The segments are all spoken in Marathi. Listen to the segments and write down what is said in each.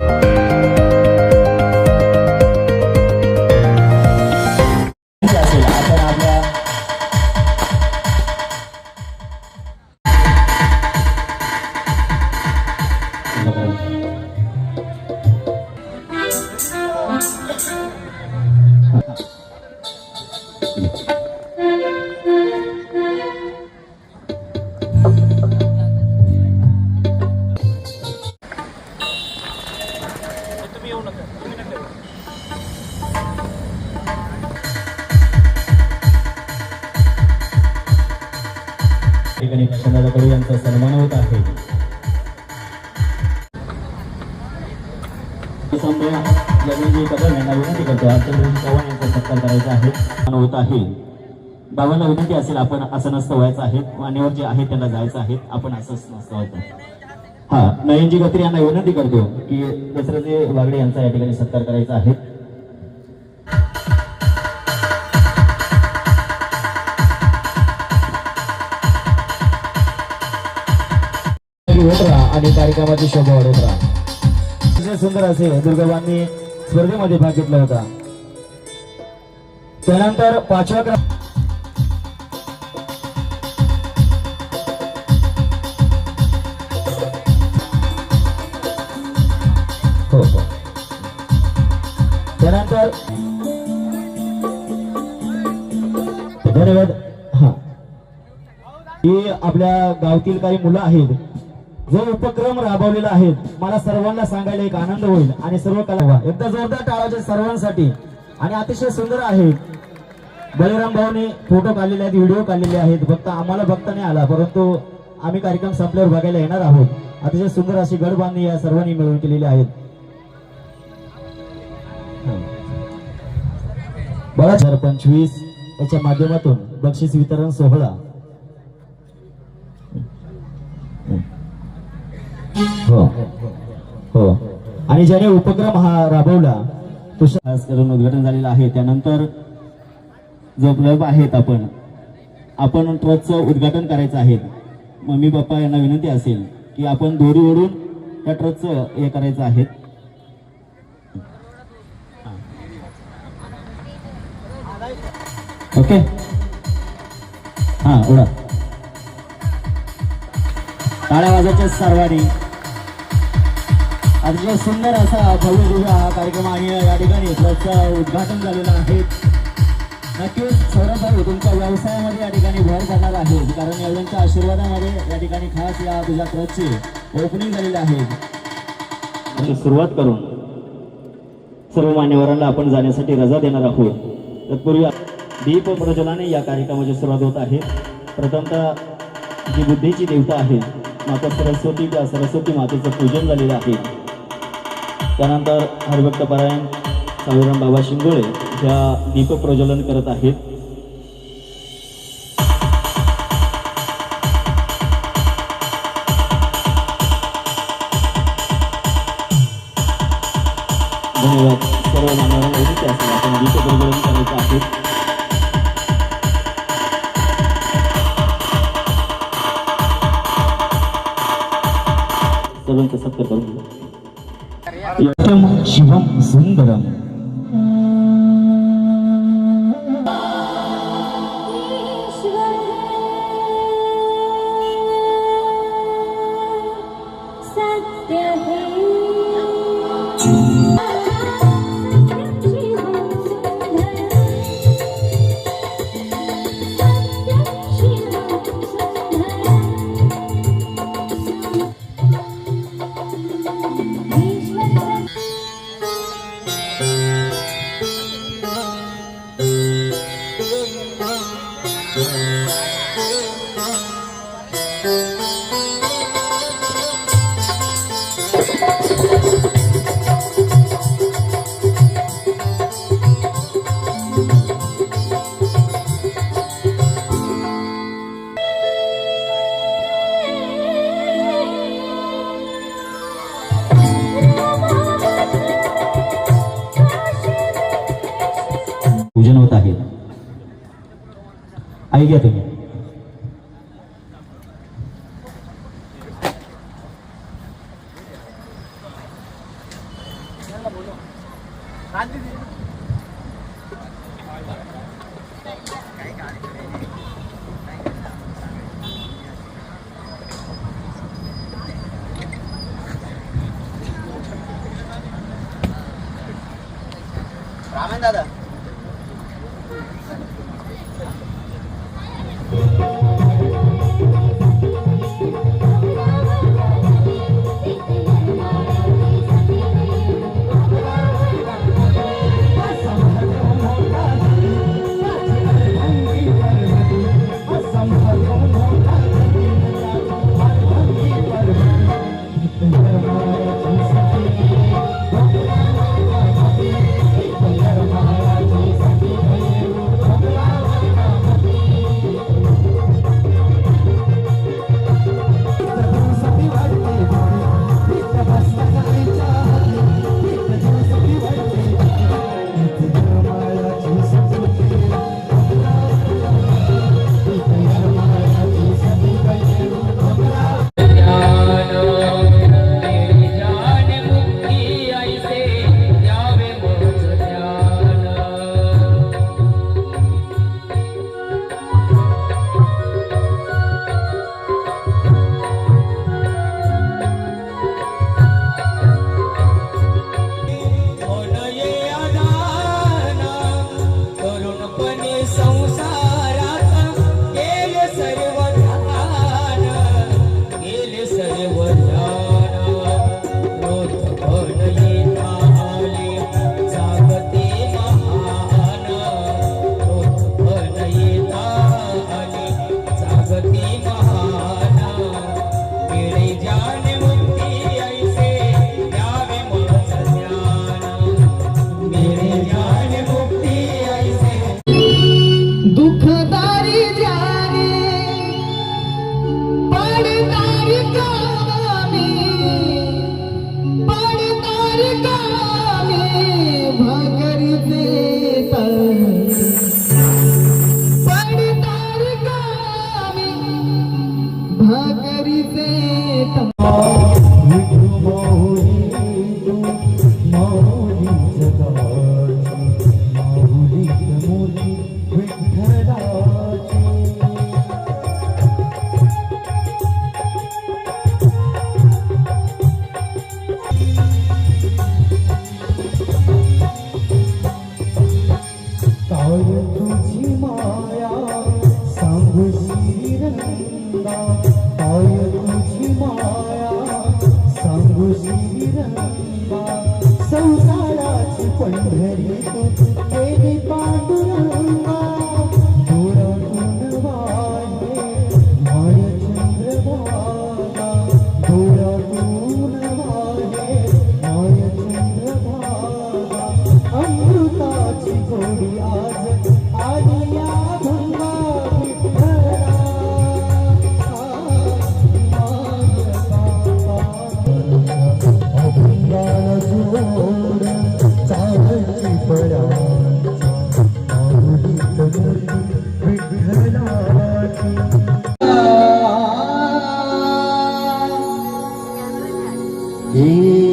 असेल ठिकाणी कडू यांचा सन्मान होत आहे. लग्नजी कदम यांना विनंती करतो. अर्चनराज चव्हाण यांचा सत्कार करायचा आहे. होत आहे. बाबांना विनंती असेल आपण असं नसतं व्हायचं आहे. मान्यवर जे आहे त्यांना जायचं आहे. आपण असंच नसतं व्हायचं. हा नयनजी गत्री यांना विनंती करतो की दसरथजी वागडे यांचा या ठिकाणी सत्कार करायचा आहे. होत राहा आणि कार्यक्रमाची शोभा वाढवत राहा. सुंदर असे दुर्गाबांनी स्पर्धेमध्ये भाग घेतला होता. त्यानंतर पाचव्या क्रम हो. हो. त्यानंतर धन्यवाद. हा. ही आपल्या गावातील काही मुलं आहेत. जो उपक्रम राबवलेला आहे मला सर्वांना सांगायला एक आनंद होईल आणि सर्व कला एकदा जोरदार टाळाचे सर्वांसाठी आणि अतिशय सुंदर आहे. बलिराम भाऊने फोटो काढलेले आहेत व्हिडिओ काढलेले आहेत फक्त आम्हाला बघता नाही आला परंतु आम्ही कार्यक्रम संपल्यावर बघायला येणार आहोत. अतिशय सुंदर अशी गडबांधणी या सर्वांनी मिळवून केलेली आहेत. बघा हजार पंचवीस याच्या माध्यमातून बक्षीस वितरण सोहळा. हो. हो. आणि ज्याने उपक्रम हा राबवला तो खास करून उद्घाटन झालेलं आहे. त्यानंतर जो क्लब आहेत आपण आपण ट्रकचं उद्घाटन करायचं आहे. मम्मी पप्पा यांना विनंती असेल की आपण दोरी ओढून त्या ट्रकचं हे करायचं आहे. ओके? हा उडा टाळ्या वाजाच्या सर्वांनी. अतिशय सुंदर असा भव्य दिव्य हा कार्यक्रम आणि या ठिकाणी ट्रस्टचं उद्घाटन झालेलं आहे. नक्कीच सौरभ तुमच्या व्यवसायामध्ये या ठिकाणी भर पडणार आहे. कारण एवढ्यांच्या आशीर्वादामध्ये या ठिकाणी खास या तुझ्या ट्रस्टची ओपनिंग झालेली आहे. आणि सुरुवात करून सर्व मान्यवरांना आपण जाण्यासाठी रजा देणार आहोत. तत्पूर्वी दीप प्रज्वलाने या कार्यक्रमाची सुरुवात होत आहे. प्रथमतः जी बुद्धीची देवता आहे माता सरस्वती त्या सरस्वती मातेचं पूजन झालेलं आहे. त्यानंतर हरिभक्त परायण सावराम बाबा शिंगोळे ह्या दीप प्रज्वलन करत आहेत. धन्यवाद. सर्व मान्यवरांना विनंती असेल आपण दीप प्रज्वलन करायचं आहे. सर्वांचा सत्कार करून 要听喜欢什么歌呀？आई घ्या तुम्ही रामन दादा संसाराची पंढरी तू हे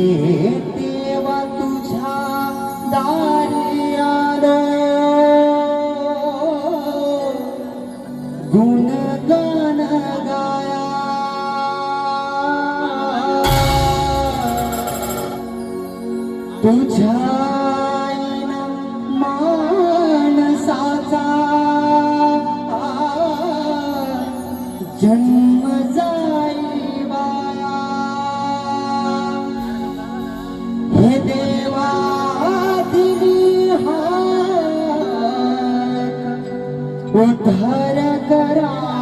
കര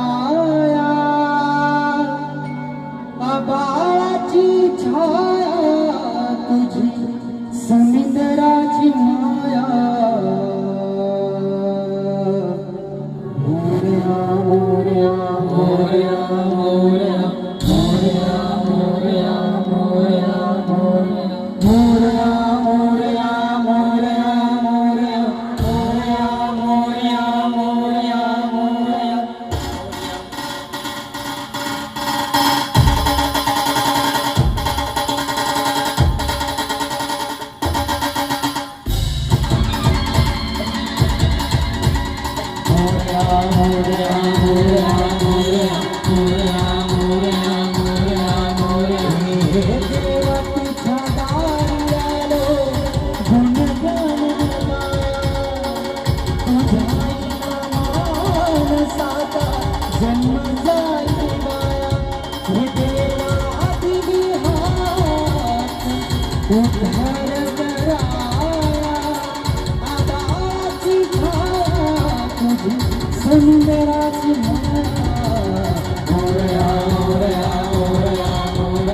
Mm-hmm.